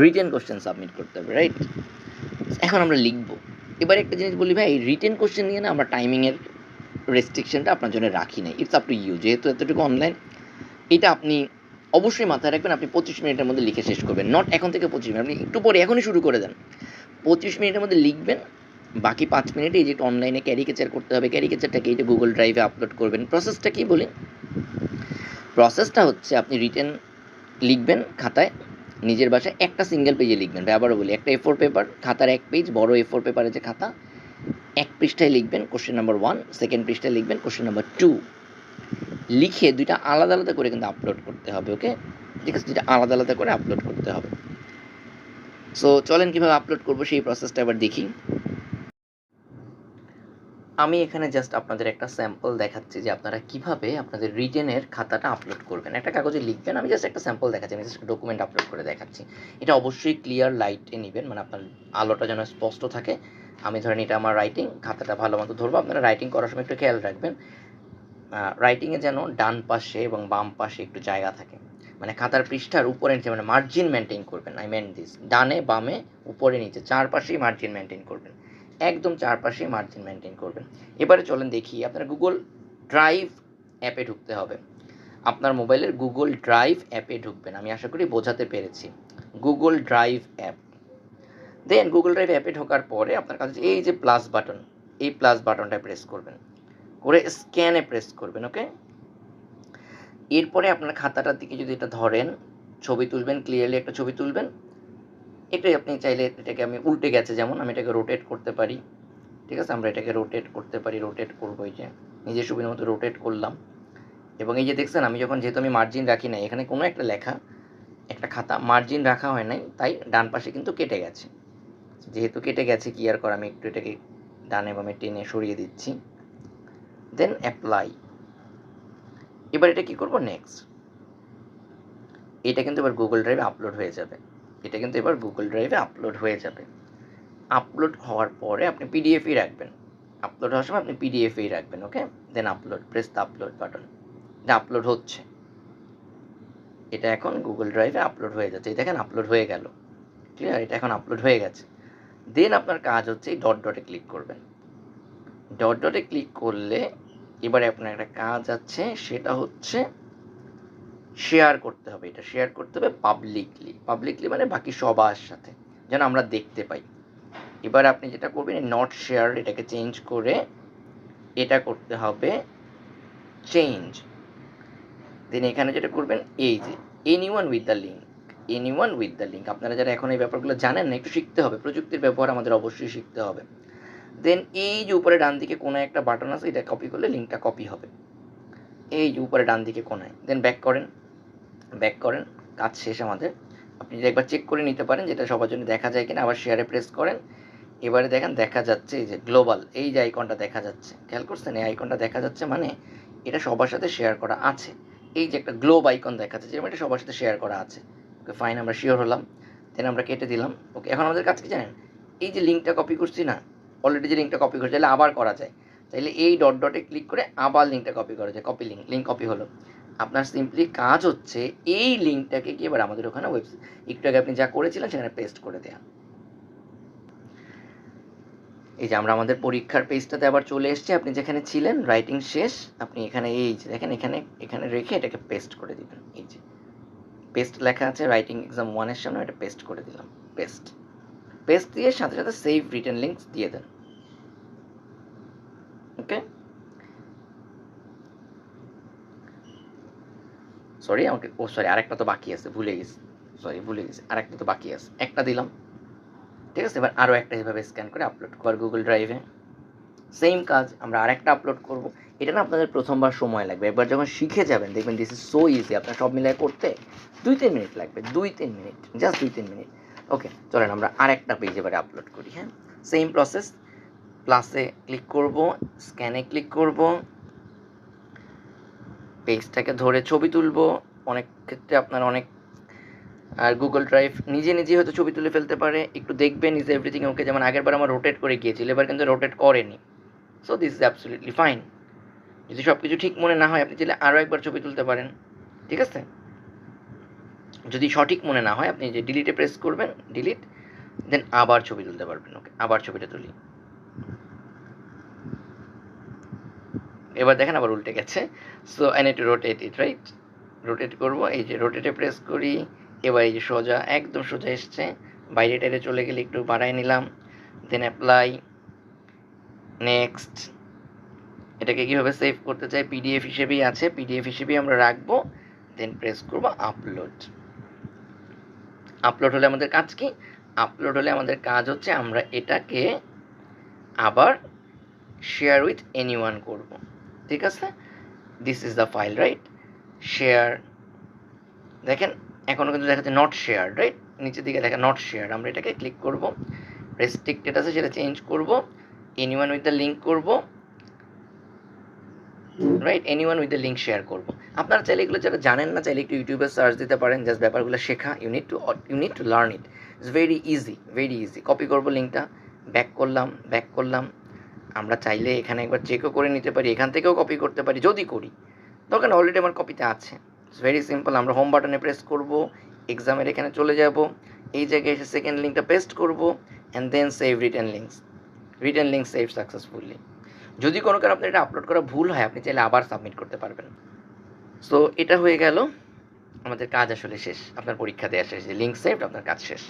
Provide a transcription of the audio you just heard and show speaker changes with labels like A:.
A: Written question submit করতে হবে right এখন আমরা লিখব। এবার একটা জিনিস বলি, ভাই রিটেন কোশ্চেন নিয়ে না আমরা টাইমিংয়ের রেস্ট্রিকশনটা আপনার জন্য রাখি নাই। ইটস আপ টু ইউ যেহেতু এতটুকু অনলাইন এটা আপনি অবশ্যই মাথায় রাখবেন, আপনি পঁচিশ মিনিটের মধ্যে লিখে শেষ করবেন। নট এখন থেকে পঁচিশ মিনিট, আপনি একটু পরে, এখনই শুরু করে দেন। পঁচিশ মিনিটের মধ্যে লিখবেন, বাকি পাঁচ মিনিটে এই যে অনলাইনে ক্যারিকেচার করতে হবে ক্যারিকেচারটাকে যে গুগল ড্রাইভে আপলোড করবেন। প্রসেসটা কী বলি? প্রসেসটা হচ্ছে আপনি রিটেন লিখবেন খাতায় নিজের বাসায় একটা সিঙ্গেল পেজে লিখবেন। ভাই, আবারও বলি, একটা এ ফোর পেপার খাতার এক পেজ বড় এফোর ফোর পেপারের যে খাতা, এক পৃষ্ঠায় লিখবেন কোশ্চেন নাম্বার ওয়ান সেকেন্ড পৃষ্ঠায় লিখবেন কোশ্চেন নাম্বার টু লিখে দুইটা আলাদা আলাদা করে কিন্তু আপলোড করতে হবে ওকে ঠিক আছে, দুইটা আলাদা আলাদা করে আপলোড করতে হবে। সো চলেন কীভাবে আপলোড করব সেই প্রসেসটা এবার দেখি। আমি এখানে জাস্ট আপনাদের একটা স্যাম্পল দেখাচ্ছি যে আপনারা কীভাবে আপনাদের রিটেনের খাতাটা আপলোড করবেন। একটা কাগজে লিখবেন, আমি জাস্ট একটা স্যাম্পল দেখাচ্ছি, আমি জাস্ট ডকুমেন্ট আপলোড করে দেখাচ্ছি। এটা অবশ্যই ক্লিয়ার লাইটে নেবেন মানে আপনার আলোটা যেন স্পষ্ট থাকে। আমি ধরেন এটা আমার রাইটিং খাতাটা ভালো মতো ধরবো, আপনারা রাইটিং করার সময় একটু খেয়াল রাখবেন। রাইটিংয়ে যেন ডান পাশে এবং বাম পাশে একটু জায়গা থাকে। মানে খাতার পৃষ্ঠার উপরে নিচে মানে মার্জিন মেনটেন করবেন আই মেন দিস ডানে বামে উপরে নিচে, চারপাশেই মার্জিন মেনটেন করবেন। একদম চারপাশেই মার্জিন মেনটেন করবেন। এবারে চলেন দেখি, আপনার গুগল ড্রাইভ অ্যাপে ঢুকতে হবে। আপনার মোবাইলের গুগল ড্রাইভ অ্যাপে ঢুকবেন, আমি আশা করি বোঝাতে পেরেছি। Google drive app then Google drive অ্যাপে ঢোকার পরে আপনার কাছে এই যে প্লাস বাটন এই প্লাস বাটনটা প্রেস করবেন। করে স্ক্যানে প্রেস করবেন ওকে এরপরে আপনার খাতাটার দিকে যদি এটা ধরেন, ছবি তুলবেন ক্লিয়ারলি একটা ছবি তুলবেন এটাই আপনি চাইলে এটাকে আমি উল্টে গেছে, যেমন আমি এটাকে রোটেট করতে পারি। ঠিক আছে? আমরা এটাকে রোটেট করতে পারি রোটেট করব এই যে, নিজের সুবিধা মতো রোটেট করলাম। এবং এই যে দেখছেন, আমি যখন যেহেতু আমি মার্জিন রাখি নাই, এখানে কোনো একটা লেখা, একটা খাতা মার্জিন রাখা হয় নাই, তাই ডান পাশে কিন্তু কেটে গেছে। যেহেতু কেটে গেছে, কি আর করা? আমি একটু এটাকে ডানে বামে টেনে সরিয়ে দিচ্ছি। দেন অ্যাপ্লাই এবার এটা কি করব? নেক্সট এটা কিন্তু এবার গুগল ড্রাইভে আপলোড হয়ে যাবে। এটা কিন্তু এবার গুগল ড্রাইভে আপলোড হয়ে যাবে। আপলোড হওয়ার পরে আপনি পিডিএফই রাখবেন। আপলোড হওয়ার সময় আপনি পিডিএফই রাখবেন okay then upload press the upload button এটা আপলোড হচ্ছে। এটা এখন গুগল ড্রাইভে আপলোড হয়ে যাচ্ছে। এই দেখেন আপলোড হয়ে গেল। ক্লিয়ার এটা এখন আপলোড হয়ে গেছে। দেন আপনার কাজ হচ্ছে এই ডট ডটে ক্লিক করবেন। ডট ডটে ক্লিক করলে এবারে আপনার একটা কাজ আছে, সেটা হচ্ছে শেয়ার করতে হবে, এটা শেয়ার করতে হবে পাবলিকলি পাবলিকলি মানে বাকি সবার সাথে, যেন আমরা দেখতে পাই। এবার আপনি যেটা করবেন নট শেয়ার এটাকে চেঞ্জ করে এটা করতে হবে চেঞ্জ দেন এখানে যেটা করবেন, এই যে anyone with the link anyone with the link আপনারা যারা এখন এই ব্যাপারগুলো জানেন না, একটু শিখতে হবে, প্রযুক্তির ব্যবহার আমাদের অবশ্যই শিখতে হবে। দেন এই যে উপরে ডান দিকে কোনো একটা বাটন আছে, এটা কপি করলে লিঙ্কটা কপি হবে। এই যে উপরে ডান দিকে কোনায়। দেন ব্যাক করেন। ব্যাক করেন, কাজ শেষ আমাদের। আপনি একবার চেক করে নিতে পারেন যেটা সবার জন্য দেখা যায় কিনা, আবার শেয়ারে প্রেস করেন। এবারে দেখেন দেখা যাচ্ছে এই যে গ্লোবাল এই যে আইকনটা দেখা যাচ্ছে। খেয়াল করছেন এই আইকনটা দেখা যাচ্ছে মানে এটা সবার সাথে শেয়ার করা আছে। এই যে একটা গ্লোব আইকন দেখা যাচ্ছে, যেরকম এটা সবার সাথে শেয়ার করা আছে। ওকে ফাইন আমরা শিওর হলাম। দেন আমরা কেটে দিলাম। ওকে এখন আমাদের কাজ কি জানেন? এই যে লিঙ্কটা কপি করছি না অলরেডি যে লিঙ্কটা কপি করছি, তাহলে আবার করা যায়। তাইলে এই ডট ডটে ক্লিক করে আবার লিঙ্কটা কপি করা যায় কপি লিঙ্ক লিঙ্ক কপি হলো। আপনার সিম্পলি কাজ হচ্ছে এই লিঙ্কটাকে কি এবার আমাদের ওখানে ওয়েবসাইট একটু আগে আপনি যা করেছিলেন সেখানে পেস্ট করে দেয়া। এই যে আমরা আমাদের পরীক্ষার পেজটাতে আবার চলে এসেছি, আপনি যেখানে ছিলেন রাইটিং শেষ, আপনি এখানে এই যে দেখেন, এখানে এখানে রেখে এটাকে পেস্ট করে দিবেন, এই যে। পেস্ট লেখা আছে রাইটিং এক্সাম ওয়ানের সামনে, এটা পেস্ট করে দিলাম পেস্ট পেস্ট দিয়ে সাথে সাথে সেভ রিটার্ন লিঙ্কস দিয়ে দেন। ওকে সরি আমাকে, ও সরি আরেকটা তো বাকি আছে, ভুলে গেছি। সরি ভুলে গেছি, আরেকটা তো বাকি আছে। একটা দিলাম। ঠিক আছে, এবার আরও একটা এভাবে স্ক্যান করে আপলোড কর গুগল ড্রাইভে সেম কাজ, আমরা আরেকটা আপলোড করব। এটা না আপনাদের প্রথমবার সময় লাগবে। একবার যখন শিখে যাবেন, দেখবেন দিস ইজ সো ইজি আপনার সব মিলিয়ে করতে দুই তিন মিনিট লাগবে দুই তিন মিনিট জাস্ট দুই তিন মিনিট ওকে চলেন আমরা আরেকটা পেজ এবারে আপলোড করি হ্যাঁ? সেম প্রসেস প্লাসে ক্লিক করব স্ক্যানে ক্লিক করব। পেজটাকে ধরে ছবি তুলব। অনেক ক্ষেত্রে আপনার অনেক, আর গুগল ড্রাইভ নিজে নিজে হয়তো ছবি তুলে ফেলতে পারে। একটু দেখবেন ইজ এভরিথিং ওকে যেমন আগের বার আমার রোটেট করে গিয়েছিল, এবার কিন্তু রোটেট করেনি। So this is absolutely fine যদি সব কিছু ঠিক মনে না হয়, আপনি চাইলে আরও একবার ছবি তুলতে পারেন। ঠিক আছে? যদি সঠিক মনে না হয়, আপনি যে ডিলিটে প্রেস করবেন ডিলিট দেন আবার ছবি তুলতে পারবেন। ওকে, আবার ছবিটা তুলি। এবার দেখেন আবার উল্টে গেছে। So I need rotate it right rotate করব, এই যে রোটেটে প্রেস করি, এবার এই যে সোজা, একদম সোজা এসছে। বাইরে টাইরে চলে গেলে একটু বাড়াই নিলাম। দেন অ্যাপ্লাই নেক্সট এটাকে কীভাবে সেভ করতে চাই? পিডিএফ হিসেবেই আছে। পিডিএফ হিসেবেই আমরা রাখব। দেন প্রেস করব আপলোড আপলোড হলে আমাদের কাজ কি? আপলোড হলে আমাদের কাজ হচ্ছে আমরা এটাকে আবার শেয়ার উইথ এনি ওয়ান করব। ঠিক আছে? This is the file right share দেখেন এখনও কিন্তু দেখাচ্ছে নট শেয়ার রাইট নিচের দিকে দেখা নট শেয়ার আমরা এটাকে ক্লিক করব। রেস্ট্রিক্টেড আছে, সেটা চেঞ্জ করব। Any one with the link করব। Right anyone with the link share করব। আপনারা চাইলে এগুলো যারা জানেন না, চাইলে একটু ইউটিউবে সার্চ দিতে পারেন। জাস্ট ব্যাপারগুলো শেখা। Unit two unit two learn it it's very easy very easy copy করব লিঙ্কটা ব্যাক করলাম ব্যাক করলাম। আমরা চাইলে এখানে একবার চেকও করে নিতে পারি, এখান থেকেও কপি করতে পারি, যদি করি। দরকার অলরেডি আমার কপিতে আছে। ভেরি সিম্পল আমরা হোম বাটনে প্রেস করব এক্সামের এখানে চলে যাব, এই জায়গায় এসে সেকেন্ড লিঙ্কটা পেস্ট করব and then save return links return link save successfully যদি কোনো কারণে আপনার এটা আপলোড করা ভুল হয়, আপনি চাইলে আবার সাবমিট করতে পারবেন। সো এটা হয়ে গেল, আমাদের কাজ আসলে শেষ, আপনার পরীক্ষা দেওয়া শেষ, যে লিঙ্ক সেভ আপনার কাজ শেষ।